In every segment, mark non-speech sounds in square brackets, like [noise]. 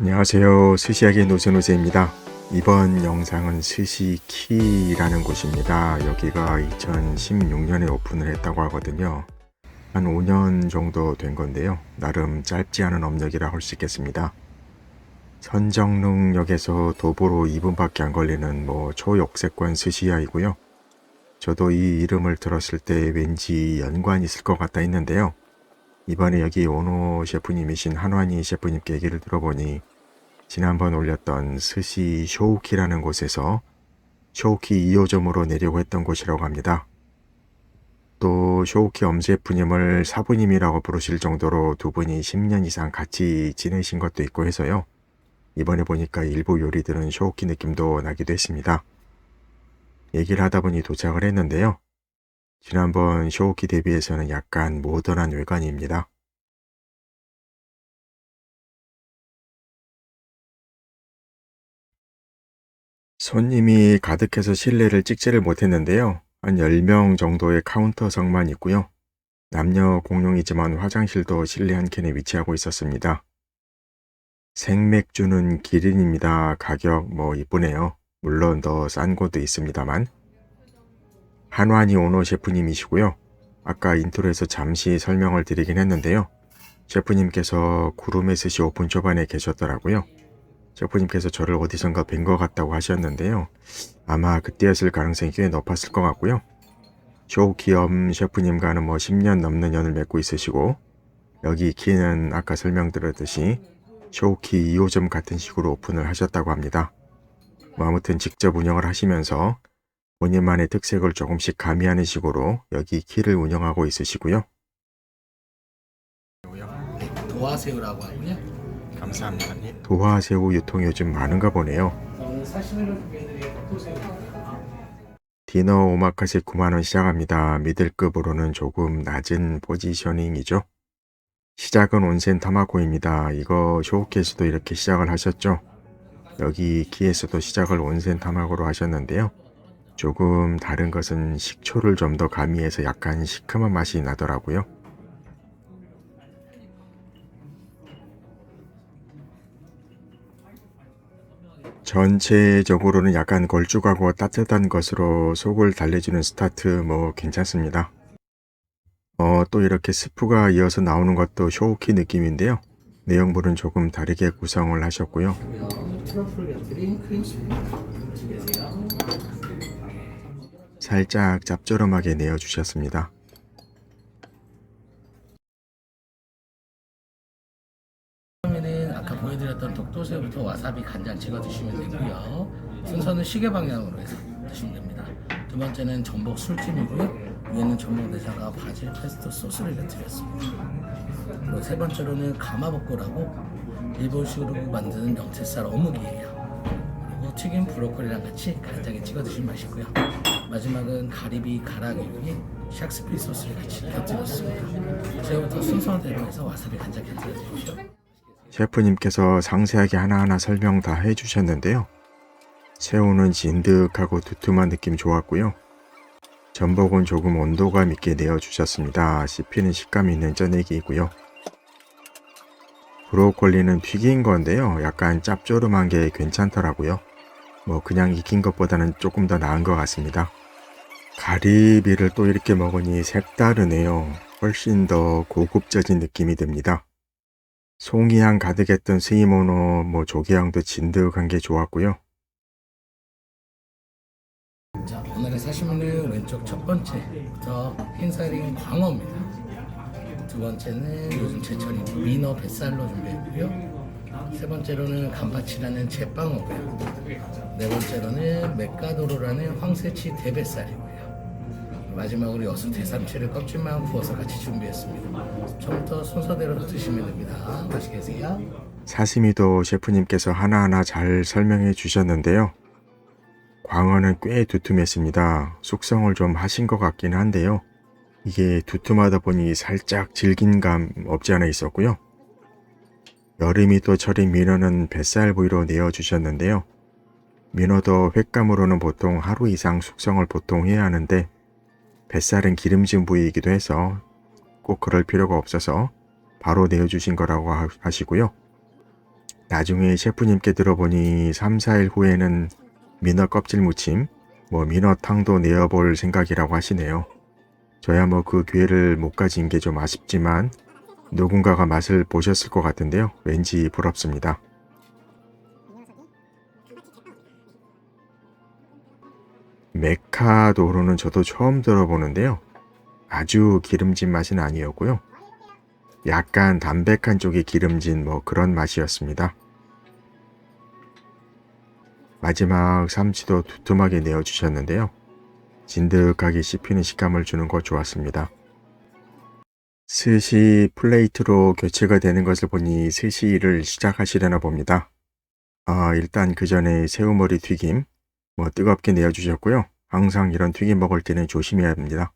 안녕하세요. 스시야기 노즈노즈입니다. 이번 영상은 스시키라는 곳입니다. 여기가 2016년에 오픈을 했다고 하거든요. 한 5년 정도 된 건데요. 나름 짧지 않은 업력이라 할 수 있겠습니다. 선정릉역에서 도보로 2분밖에 안 걸리는 뭐 초역세권 스시야이고요. 저도 이 이름을 들었을 때 왠지 연관이 있을 것 같다 했는데요. 이번에 여기 오노 셰프님이신 한환희 셰프님께 얘기를 들어보니 지난번 올렸던 스시 쇼우키라는 곳에서 쇼우키 2호점으로 내려고 했던 곳이라고 합니다. 또 쇼우키 엄셰프님을 사부님이라고 부르실 정도로 두 분이 10년 이상 같이 지내신 것도 있고 해서요. 이번에 보니까 일부 요리들은 쇼우키 느낌도 나기도 했습니다. 얘기를 하다 보니 도착을 했는데요. 지난번 쇼우키 대비해서는 약간 모던한 외관입니다. 손님이 가득해서 실내를 찍지를 못했는데요. 한 10명 정도의 카운터석만 있고요. 남녀 공용이지만 화장실도 실내 한 켠에 위치하고 있었습니다. 생맥주는 기린입니다. 가격 뭐 이쁘네요. 물론 더 싼 곳도 있습니다만. 한환이 오노 셰프님이시고요. 아까 인트로에서 잠시 설명을 드리긴 했는데요. 셰프님께서 구름의 스시 오픈 초반에 계셨더라고요. 셰프님께서 저를 어디선가 뵌 것 같다고 하셨는데요. 아마 그때였을 가능성이 꽤 높았을 것 같고요. 쇼키엄 셰프님과는 뭐 10년 넘는 연을 맺고 있으시고 여기 키는 아까 설명드렸듯이 쇼키 2호점 같은 식으로 오픈을 하셨다고 합니다. 뭐 아무튼 직접 운영을 하시면서 본인만의 특색을 조금씩 가미하는 식으로 여기 키를 운영하고 있으시고요. 도화새우라고 하고요. 감사합니다. 도화새우 유통 요즘 많은가 보네요. 디너 오마카세 9만원 시작합니다. 미들급으로는 조금 낮은 포지셔닝이죠. 시작은 온센 타마고입니다. 이거 쇼케이스도 이렇게 시작을 하셨죠. 여기 키에서도 시작을 온센 타마고로 하셨는데요. 조금 다른 것은 식초를 좀 더 가미해서 약간 시큼한 맛이 나더라고요. 전체적으로는 약간 걸쭉하고 따뜻한 것으로 속을 달래주는 스타트 뭐 괜찮습니다. 어, 또 이렇게 스프가 이어서 나오는 것도 쇼우키 느낌인데요. 내용물은 조금 다르게 구성을 하셨고요. 살짝 짭조름하게 내어주셨습니다. 간장 찍어 드시면 되고요. 순서는 시계 방향으로 해서 드시면 됩니다. 두 번째는 전복 술찜이고요. 위에는 전복 내장과 바질 페스토 소스를 곁들였습니다. 세 번째로는 가마복고라고 일본식으로 만드는 명태살 어묵이에요. 그리고 튀긴 브로콜리랑 같이 간장에 찍어 드시면 맛있고요. 마지막은 가리비 가라기에 샥스피 소스를 같이 곁들였습니다. 새우부터 순서대로 해서 와사비 간장 곁들여 주십시오. 셰프님께서 상세하게 하나하나 설명 다 해주셨는데요. 새우는 진득하고 두툼한 느낌 좋았고요. 전복은 조금 온도감 있게 내어주셨습니다. 씹히는 식감이 있는 쪄내기이고요. 브로콜리는 튀긴 건데요. 약간 짭조름한 게 괜찮더라고요. 뭐 그냥 익힌 것보다는 조금 더 나은 것 같습니다. 가리비를 또 이렇게 먹으니 색다르네요. 훨씬 더 고급져진 느낌이 듭니다. 송이향 가득했던 스이모노 뭐 조개향도 진득한 게 좋았고요. 자, 오늘의 사시미는 왼쪽 첫 번째부터 흰살인 광어입니다. 두 번째는 요즘 제철인 민어 뱃살로 준비했고요. 세 번째로는 감바치라는 제빵어고요. 네 번째로는 메카도로라는 황새치 대뱃살이고요. 마지막으로 여수 대삼치를 껍질만 구워서 같이 준비했습니다. 처음부터 순서대로 드시면 됩니다. 맛있게 드세요. 사시미도 셰프님께서 하나하나 잘 설명해 주셨는데요. 광어는 꽤 두툼했습니다. 숙성을 좀 하신 것 같긴 한데요. 이게 두툼하다 보니 살짝 질긴 감 없지 않아 있었고요. 여름이 또 철인 민어는 뱃살 부위로 내어주셨는데요. 민어도 횟감으로는 보통 하루 이상 숙성을 보통 해야 하는데 뱃살은 기름진 부위이기도 해서 꼭 그럴 필요가 없어서 바로 내어주신 거라고 하- 하시고요. 나중에 셰프님께 들어보니 3, 4일 후에는 민어 껍질 무침, 뭐 민어탕도 내어볼 생각이라고 하시네요. 저야 뭐 그 기회를 못 가진 게 좀 아쉽지만 누군가가 맛을 보셨을 것 같은데요. 왠지 부럽습니다. 메카도로는 저도 처음 들어보는데요. 아주 기름진 맛은 아니었고요. 약간 담백한 쪽이 기름진 뭐 그런 맛이었습니다. 마지막 삼치도 두툼하게 내어주셨는데요. 진득하게 씹히는 식감을 주는 거 좋았습니다. 스시 플레이트로 교체가 되는 것을 보니 스시를 시작하시려나 봅니다. 아, 일단 그 전에 새우머리 튀김, 뭐 뜨겁게 내어주셨고요. 항상 이런 튀김 먹을 때는 조심해야 합니다.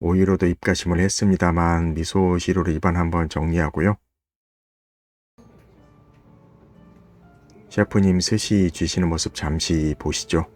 오이로도 입가심을 했습니다만 미소 시루로 입안 한번 정리하고요. 셰프님 스시 주시는 모습 잠시 보시죠.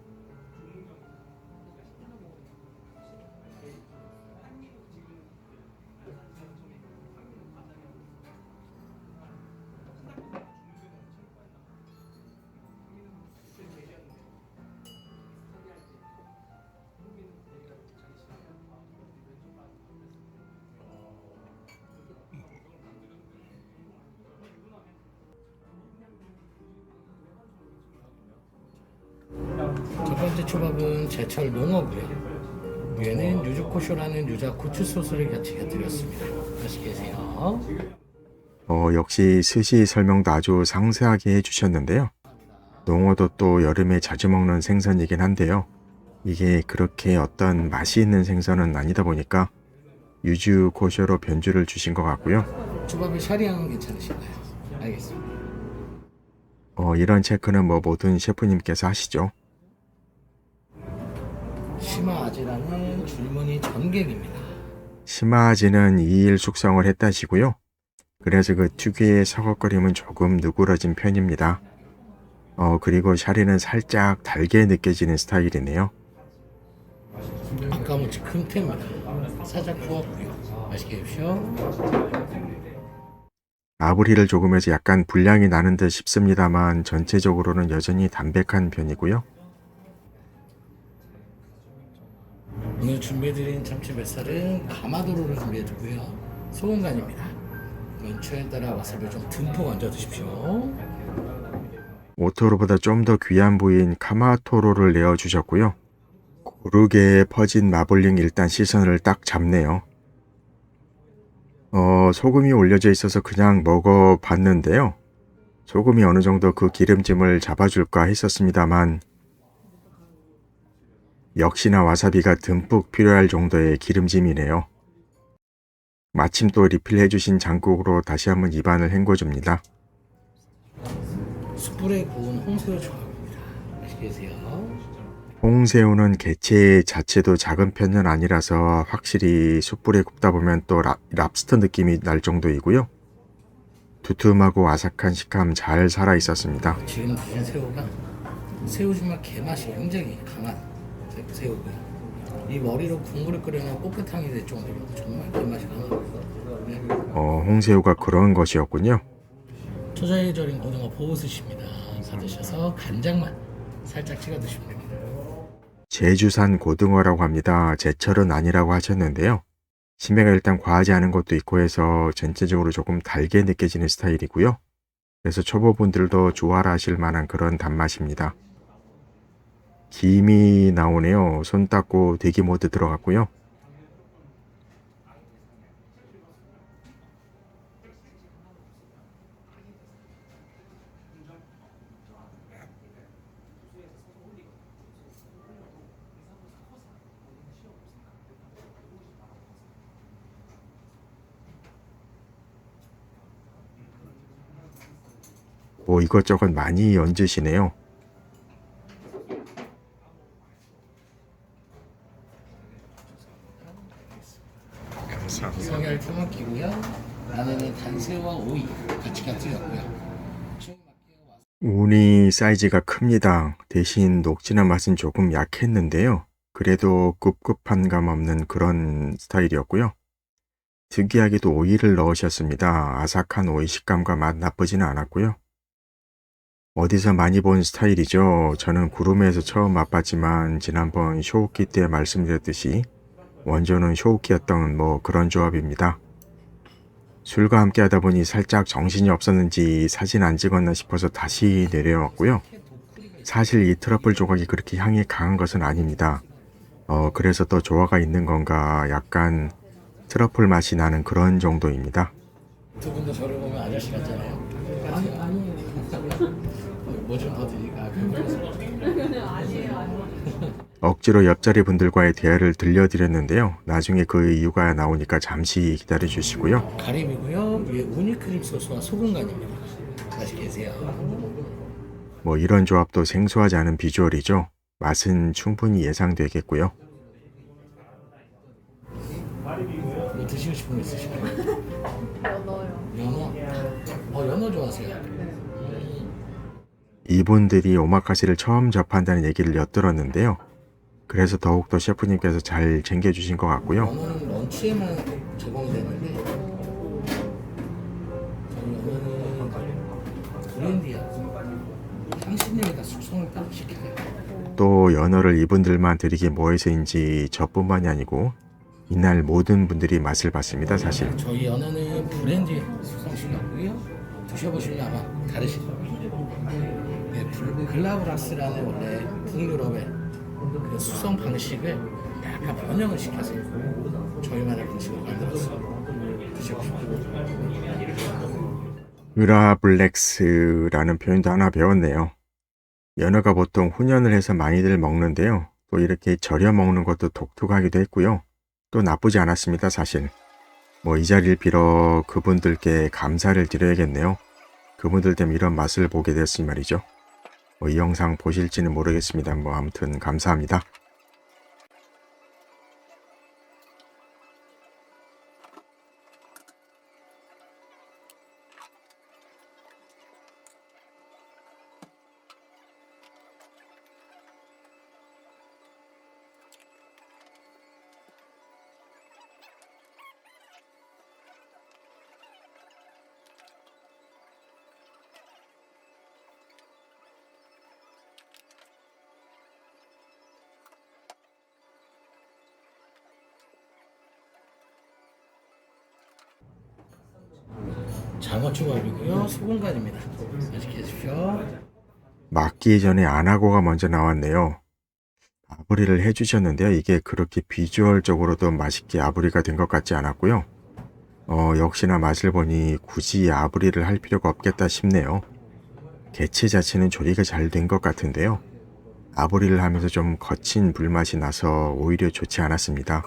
번째 초밥은 제철 농어고요. 위에는 유주코쇼라는 유자 고추 소스를 같이 곁들였습니다. 맛있게 드세요. 어, 역시 스시 설명도 아주 상세하게 해주셨는데요. 농어도 또 여름에 자주 먹는 생선이긴 한데요. 이게 그렇게 어떤 맛이 있는 생선은 아니다 보니까 유주 고쇼로 변주를 주신 것 같고요. 초밥의 샤리향은 괜찮으신가요? 알겠습니다. 어, 이런 체크는 뭐 모든 셰프님께서 하시죠. 시마아지라는 줄무늬 전갱입니다. 심화지는 2일 숙성을 했다시고요. 그래서 그 특유의 서걱거림은 조금 누그러진 편입니다. 어, 그리고 샤리는 살짝 달게 느껴지는 스타일이네요. 아까무치 금태입니다. 살짝 구웠고요. 맛있게 드십시오. 아브리를 조금 해서 약간 분량이 나는 듯 싶습니다만 전체적으로는 여전히 담백한 편이고요. 오늘 준비해드린 참치 뱃살은 가마도로를 준비해두고요. 소금 간입니다. 연초에 따라 와사비를 좀 듬뿍 얹어 드십시오. 오토로보다 좀 더 귀한 부위인 카마토로를 내어주셨고요. 고르게 퍼진 마블링 일단 시선을 딱 잡네요. 어, 소금이 올려져 있어서 그냥 먹어봤는데요. 소금이 어느 정도 그 기름짐을 잡아줄까 했었습니다만, 역시나 와사비가 듬뿍 필요할 정도의 기름짐이네요. 마침 또 리필해주신 장국으로 다시 한번 입안을 헹궈줍니다. 숯불에 구운 홍새우 조합입니다. 맛있게 드세요. 홍새우는 개체 자체도 작은 편은 아니라서 확실히 숯불에 굽다 보면 또 랍, 랍스터 느낌이 날 정도이고요. 두툼하고 아삭한 식감 잘 살아 있었습니다. 지금 드신 새우가 새우지만 개맛이 굉장히 강한 새- 새우고요. 이 머리로 국물을 끓여놓은 꽃게탕이 될 정도로 정말 개맛이 강하고요. 네. 어, 홍새우가 그런 것이었군요. 초자에 절인 고등어 보우스입니다. 사드셔서 간장만 살짝 찍어 드시면 됩니다. 제주산 고등어라고 합니다. 제철은 아니라고 하셨는데요. 심해가 일단 과하지 않은 것도 있고 해서 전체적으로 조금 달게 느껴지는 스타일이고요. 그래서 초보분들도 좋아라 하실 만한 그런 단맛입니다. 김이 나오네요. 손 닦고 대기 모드 들어갔고요. 뭐 이것저것 많이 얹으시네요. 감사합니다. 성열 토마키고요. 안에는 단새우와 오이 같이 곁들였고요. 취향에 맞게 와사- 우니 사이즈가 큽니다. 대신 녹진한 맛은 조금 약했는데요. 그래도 꿉꿉한 감 없는 그런 스타일이었고요. 특이하게도 오이를 넣으셨습니다. 아삭한 오이 식감과 맛 나쁘지는 않았고요. 어디서 많이 본 스타일이죠. 저는 구름에서 처음 맛봤지만 지난번 쇼우키 때 말씀드렸듯이 원조는 쇼우키였던 뭐 그런 조합입니다. 술과 함께 하다 보니 살짝 정신이 없었는지 사진 안 찍었나 싶어서 다시 내려왔고요. 사실 이 트러플 조각이 그렇게 향이 강한 것은 아닙니다. 어, 그래서 더 조화가 있는 건가 약간 트러플 맛이 나는 그런 정도입니다. 두 분도 저를 보면 아저씨 같잖아요. 아니 아니에요. [laughs] 뭐좀더 드릴까? [laughs] 억지로 옆자리 분들과의 대화를 들려드렸는데요. 나중에 그 이유가 나오니까 잠시 기다려 주시고요. 가림이고요. 위에 우니 크림 소스와 소금 간입니다. 맛있게 드세요. 뭐 이런 조합도 생소하지 않은 비주얼이죠. 맛은 충분히 예상되겠고요. 뭐 드시고 싶은 거 있으실까요? 연어요. 연어? 어 연어 좋아하세요? 이분들이 오마카세를 처음 접한다는 얘기를 엿들었는데요. 그래서 더욱더 셰프님께서 잘 챙겨주신 것 같고요. 연어는 런치에만 제공이 되는데 저희 연어는 브랜디야. 향신료에 다 숙성을 따로 시켜요. 또 연어를 이분들만 드리기 뭐해서인지 저뿐만이 아니고 이날 모든 분들이 맛을 봤습니다. 사실 저희 연어는 브랜디 숙성시켰고요. 드셔보시면 아마 다르실 거예요. 네, 블- 글라브라스라는 원래 북유럽의 그 수성 방식을 약간 변형을 시켜서 저희만의 방식으로 만들었어요. 으라블렉스라는 표현도 하나 배웠네요. 연어가 보통 훈연을 해서 많이들 먹는데요. 또 이렇게 절여 먹는 것도 독특하기도 했고요. 또 나쁘지 않았습니다, 사실. 뭐 이 자리를 빌어 그분들께 감사를 드려야겠네요. 그분들 때문에 이런 맛을 보게 됐으니 말이죠. 뭐 이 영상 보실지는 모르겠습니다. 뭐 아무튼 감사합니다. 장어 초밥이고요. 소금간입니다. 맛있게 드십시오. 맞기 전에 안하고가 먼저 나왔네요. 아브리를 해주셨는데요. 이게 그렇게 비주얼적으로도 맛있게 아브리가 된 것 같지 않았고요. 어, 역시나 맛을 보니 굳이 아브리를 할 필요가 없겠다 싶네요. 개체 자체는 조리가 잘 된 것 같은데요. 아브리를 하면서 좀 거친 불맛이 나서 오히려 좋지 않았습니다.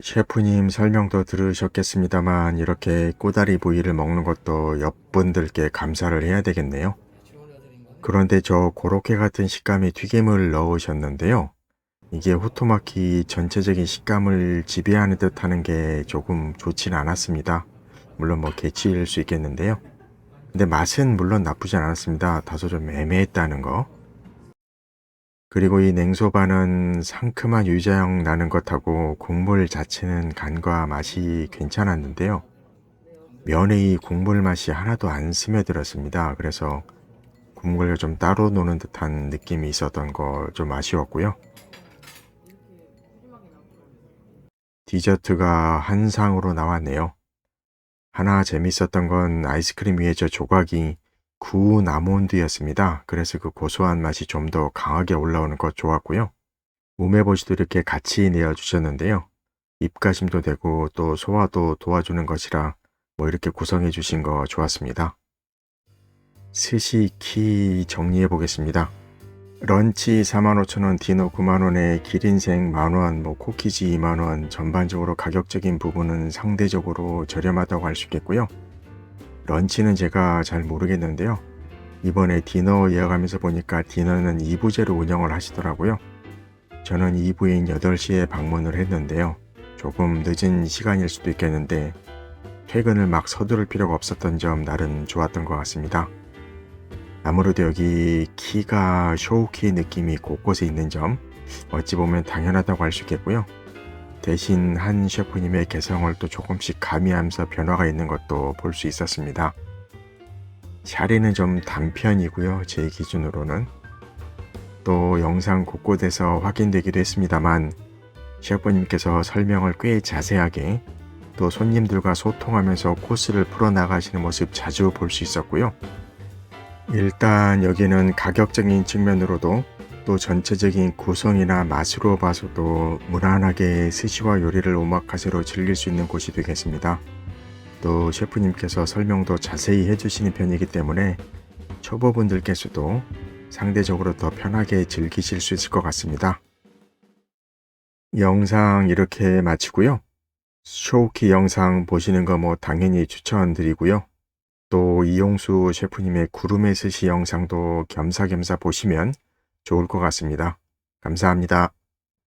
셰프님 설명도 들으셨겠습니다만 이렇게 꼬다리 부위를 먹는 것도 옆분들께 감사를 해야 되겠네요. 그런데 저 고로케 같은 식감의 튀김을 넣으셨는데요. 이게 호토마키 전체적인 식감을 지배하는 듯 하는 게 조금 좋진 않았습니다. 물론 뭐 개치일 수 있겠는데요. 근데 맛은 물론 나쁘지 않았습니다. 다소 좀 애매했다는 거. 그리고 이 냉소바는 상큼한 유자향 나는 것하고 국물 자체는 간과 맛이 괜찮았는데요. 이 국물 맛이 하나도 안 스며들었습니다. 그래서 국물을 좀 따로 노는 듯한 느낌이 있었던 거 좀 아쉬웠고요. 디저트가 한 상으로 나왔네요. 하나 재밌었던 건 아이스크림 위에 저 조각이 구운 아몬드였습니다. 그래서 그 고소한 맛이 좀 더 강하게 올라오는 것 좋았고요. 우메보시도 이렇게 같이 내어주셨는데요. 입가심도 되고 또 소화도 도와주는 것이라 뭐 이렇게 구성해 주신 거 좋았습니다. 스시키 정리해 보겠습니다. 런치 45,000원, 디너 9만원에 기린생 만원, 뭐 코키지 2만원, 전반적으로 가격적인 부분은 상대적으로 저렴하다고 할 수 있겠고요. 런치는 제가 잘 모르겠는데요. 이번에 디너 예약하면서 보니까 디너는 2부제로 운영을 하시더라고요. 저는 2부인 8시에 방문을 했는데요. 조금 늦은 시간일 수도 있겠는데 퇴근을 막 서두를 필요가 없었던 점 나름 좋았던 것 같습니다. 아무래도 여기 키가 쇼우키 느낌이 곳곳에 있는 점 어찌 보면 당연하다고 할 수 있겠고요. 대신 한 셰프님의 개성을 또 조금씩 가미하면서 변화가 있는 것도 볼 수 있었습니다. 샤리는 좀 단편이고요. 제 기준으로는. 또 영상 곳곳에서 확인되기도 했습니다만 셰프님께서 설명을 꽤 자세하게 또 손님들과 소통하면서 코스를 풀어나가시는 모습 자주 볼 수 있었고요. 일단 여기는 가격적인 측면으로도 또 전체적인 구성이나 맛으로 봐서도 무난하게 스시와 요리를 오마카세로 즐길 수 있는 곳이 되겠습니다. 또 셰프님께서 설명도 자세히 해주시는 편이기 때문에 초보분들께서도 상대적으로 더 편하게 즐기실 수 있을 것 같습니다. 영상 이렇게 마치고요. 쇼키 영상 보시는 거 뭐 당연히 추천드리고요. 또 이용수 셰프님의 구름의 스시 영상도 겸사겸사 보시면 좋을 것 같습니다. 감사합니다.